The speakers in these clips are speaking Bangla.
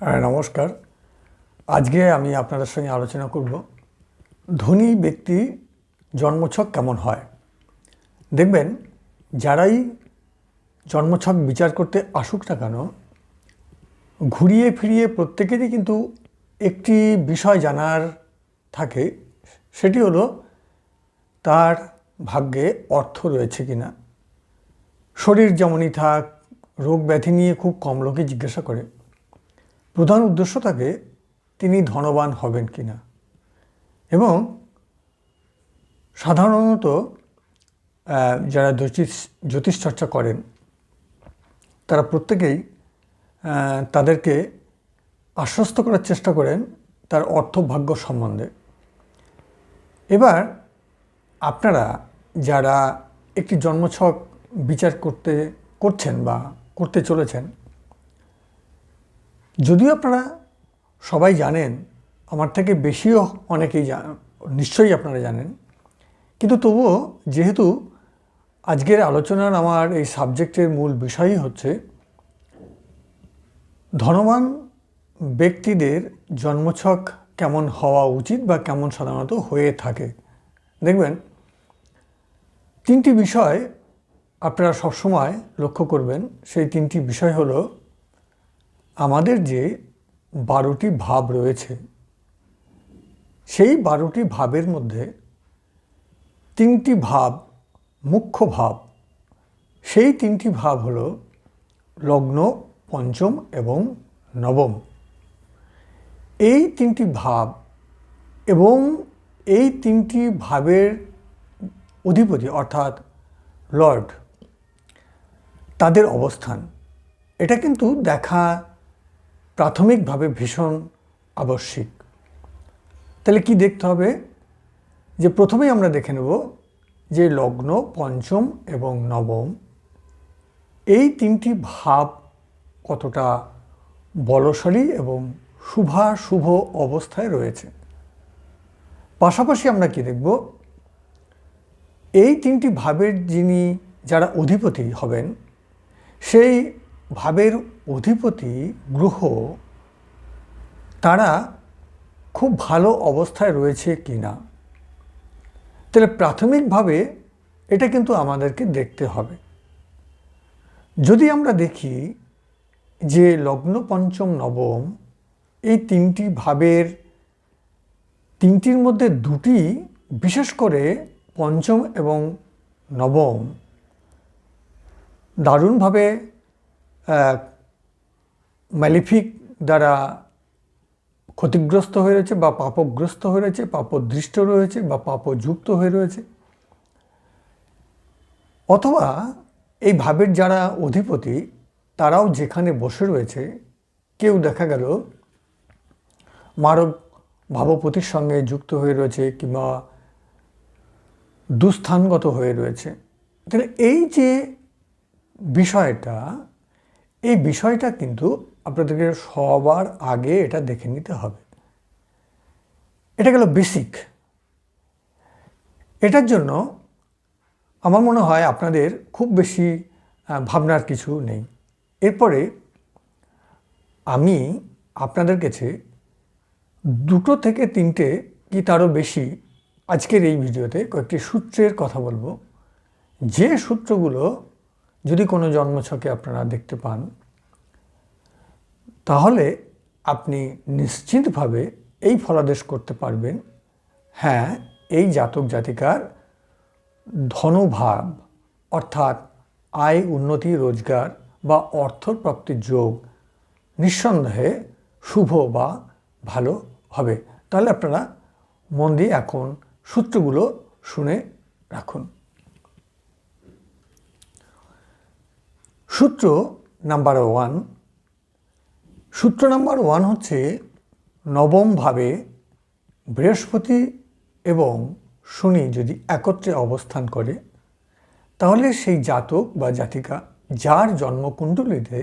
হ্যাঁ, নমস্কার। আজকে আমি আপনাদের সঙ্গে আলোচনা করব ধনী ব্যক্তি জন্মছক কেমন হয়? দেখবেন যারাই জন্মছক বিচার করতে আসুক না কেন ঘুরিয়ে ফিরিয়ে প্রত্যেকেরই কিন্তু একটি বিষয় জানার থাকে সেটি হলো তার ভাগ্যে অর্থ রয়েছে কি না শরীর যেমনই থাক রোগ ব্যাধি নিয়ে খুব কম লোকে জিজ্ঞাসা করে। প্রধান উদ্দেশ্য থাকে তিনি ধনবান হবেন কি না এবং সাধারণত যারা জ্যোতিষ জ্যোতিষ চর্চা করেন, তারা প্রত্যেকেই তাদেরকে আশ্বস্ত করার চেষ্টা করেন তার অর্থভাগ্য সম্বন্ধে। এবার আপনারা যারা একটি জন্মছক বিচার করতে, করছেন বা করতে চলেছেন যদিও আপনারা সবাই জানেন, আমার থেকে বেশিও অনেকেই নিশ্চয়ই আপনারা জানেন, কিন্তু তবুও যেহেতু আজকের আলোচনার আমার এই সাবজেক্টের মূল বিষয়ই হচ্ছে, ধনবান ব্যক্তিদের জন্মছক কেমন হওয়া উচিত বা কেমন সাধারণত হয়ে থাকে। দেখবেন, তিনটি বিষয় আপনারা সবসময় লক্ষ্য করবেন, সেই তিনটি বিষয় হলো আমাদের যে বারোটি ভাব রয়েছে, সেই বারোটি ভাবের মধ্যে তিনটি ভাব, মুখ্য ভাব, সেই তিনটি ভাব হলো লগ্ন, পঞ্চম এবং নবম। এই তিনটি ভাব এবং এই তিনটি ভাবের অধিপতি অর্থাৎ লর্ড, তাদের অবস্থান। এটা কিন্তু দেখা প্রাথমিকভাবে ভীষণ আবশ্যিক। তাহলে কি দেখতে হবে? যে প্রথমেই আমরা দেখে নেব যে লগ্ন, পঞ্চম এবং নবম, এই তিনটি ভাব কতটা বলশালী এবং শুভা শুভ অবস্থায় রয়েছে। পাশাপাশি আমরা কি দেখব? এই তিনটি ভাবের যিনি যারা অধিপতি হবেন, সেই ভাবের অধিপতি গ্রহ, তারা খুব ভালো অবস্থায় রয়েছে কি না তাহলে প্রাথমিকভাবে এটা কিন্তু আমাদেরকে দেখতে হবে। যদি আমরা দেখি যে লগ্ন পঞ্চম নবম, এই তিনটি ভাবের, তিনটির মধ্যে দুটি বিশেষ করে পঞ্চম এবং নবম, দারুণভাবে ম্যালিফিক দ্বারা ক্ষতিগ্রস্ত হয়ে রয়েছে বা পাপগ্রস্ত হয়ে রয়েছে, পাপদৃষ্ট রয়েছে বা পাপযুক্ত হয়ে রয়েছে। অথবা এই ভাবের যারা অধিপতি, তারাও যেখানে বসে রয়েছে, কেউ দেখা গেল মারক ভাবপতির সঙ্গে যুক্ত হয়ে রয়েছে কিংবা দুস্থানগত হয়ে রয়েছে। তাহলে এই যে বিষয়টা এই বিষয়টা কিন্তু আপনাদেরকে সবার আগে এটা দেখে নিতে হবে। এটা গেল বেসিক এটার জন্য আমার মনে হয় আপনাদের খুব বেশি ভাবনার কিছু নেই। এরপরে আমি আপনাদের কাছে দুটো থেকে তিনটে কি তারও বেশি আজকের এই ভিডিওতে কয়েকটি সূত্রের কথা বলব। যে সূত্রগুলো যদি কোনো জন্মছকে আপনারা দেখতে পান, তাহলে আপনি নিশ্চিতভাবে এই ফলাদেশ করতে পারবেন। হ্যাঁ এই জাতক জাতিকার ধনভাব, অর্থাৎ আয়, উন্নতি, রোজগার বা অর্থ প্রাপ্তির যোগ নিঃসন্দেহে শুভ বা ভালো হবে। তাহলে আপনারা মন দিয়ে এখন সূত্রগুলো শুনে রাখুন। সূত্র নাম্বার ওয়ান। সূত্র নাম্বার ওয়ান হচ্ছে নবমভাবে বৃহস্পতি এবং শনি যদি একত্রে অবস্থান করে, তাহলে সেই জাতক বা জাতিকা যার জন্মকুণ্ডলিতে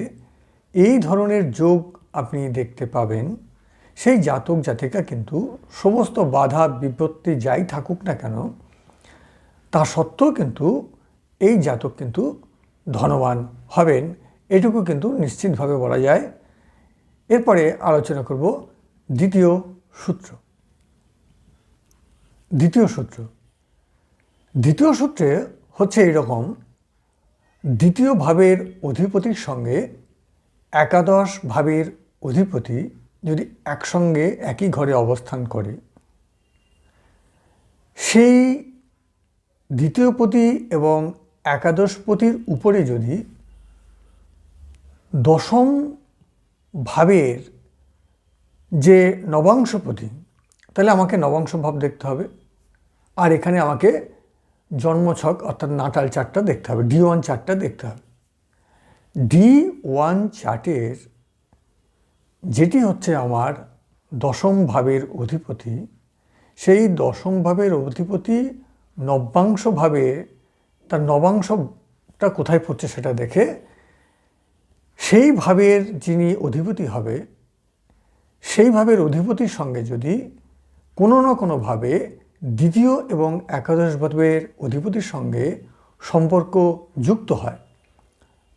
এই ধরনের যোগ আপনি দেখতে পাবেন, সেই জাতক জাতিকা কিন্তু সমস্ত বাধা বিপত্তি যাই থাকুক না কেন, তা সত্ত্বেও কিন্তু এই জাতক কিন্তু ধনবান হবেন, এটুকু কিন্তু নিশ্চিতভাবে বলা যায়। এরপরে আলোচনা করব দ্বিতীয় সূত্র। দ্বিতীয় সূত্র। দ্বিতীয় সূত্রে হচ্ছে এইরকম দ্বিতীয় ভাবের অধিপতির সঙ্গে একাদশ ভাবের অধিপতি যদি একসঙ্গে একই ঘরে অবস্থান করে, সেই দ্বিতীয়পতি এবং একাদশপতির উপরে যদি দশম ভাবের যে নবাংশপতি তাহলে আমাকে নবাংশ ভাব দেখতে হবে। আর এখানে আমাকে জন্মছক, অর্থাৎ নাটাল চারটা দেখতে হবে, ডি ওয়ান চারটা দেখতে হবে। ডি ওয়ান চার্টের যেটি হচ্ছে আমার দশম ভাবের অধিপতি, সেই দশম ভাবের অধিপতি নব্যাংশ ভাবে তার নবাংশটা কোথায় পড়ছে সেটা দেখে সেই ভাবের যিনি অধিপতি হবে, সেই ভাবের অধিপতির সঙ্গে যদি কোনো না কোনোভাবে দ্বিতীয় এবং একাদশ ভাবের অধিপতির সঙ্গে সম্পর্ক যুক্ত হয়,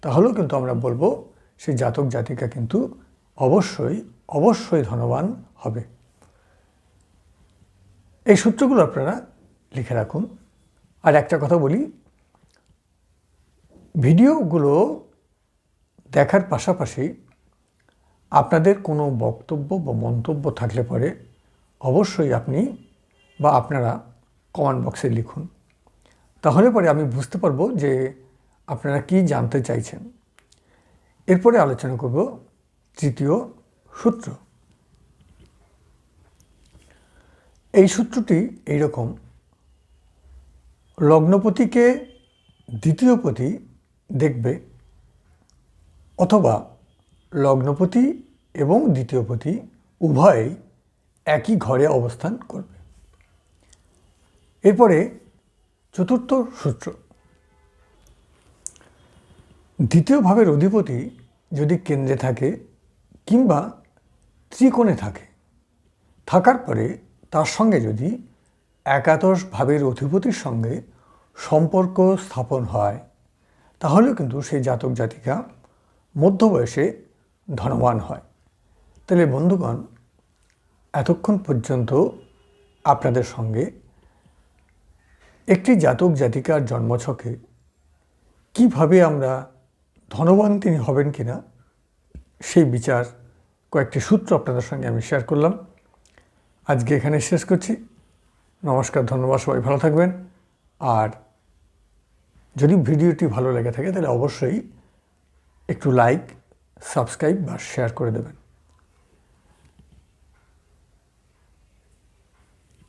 তাহলেও কিন্তু আমরা বলব সেই জাতক জাতিকা কিন্তু অবশ্যই অবশ্যই ধনবান হবে। এই সূত্রগুলো আপনারা লিখে রাখুন। আর একটা কথা বলি ভিডিওগুলো দেখার পাশাপাশি আপনাদের কোনো বক্তব্য বা মন্তব্য থাকলে পরে অবশ্যই আপনি বা আপনারা কমেন্ট বক্সে লিখুন। তাহলে পরে আমি বুঝতে পারব যে আপনারা কি জানতে চাইছেন। এরপরে আলোচনা করব তৃতীয় সূত্র। এই সূত্রটি এইরকম। লগ্নপতিকে দ্বিতীয়পতি দেখবে, অথবা লগ্নপতি এবং দ্বিতীয়পতি উভয়েই একই ঘরে অবস্থান করবে। এরপরে চতুর্থ সূত্র। দ্বিতীয় ভাবের অধিপতি যদি কেন্দ্রে থাকে কিংবা ত্রিকোণে থাকে, থাকার পরে তার সঙ্গে যদি একাদশ ভাবের অধিপতির সঙ্গে সম্পর্ক স্থাপন হয় তাহলেও কিন্তু সেই জাতক জাতিকা মধ্য বয়সে ধনবান হয়। তাহলে বন্ধুগণ, এতক্ষণ পর্যন্ত আপনাদের সঙ্গে একটি জাতক জাতিকার জন্মছকে কীভাবে আমরা ধনবান তিনি হবেন কিনা, সেই বিচার কয়েকটি সূত্র আপনাদের সঙ্গে আমি শেয়ার করলাম। আজকে এখানে শেষ করছি। নমস্কার, ধন্যবাদ, সবাই ভালো থাকবেন। আর যদি ভিডিওটি ভালো লেগে থাকে তাহলে অবশ্যই একটু লাইক সাবস্ক্রাইব বা শেয়ার করে দেবেন।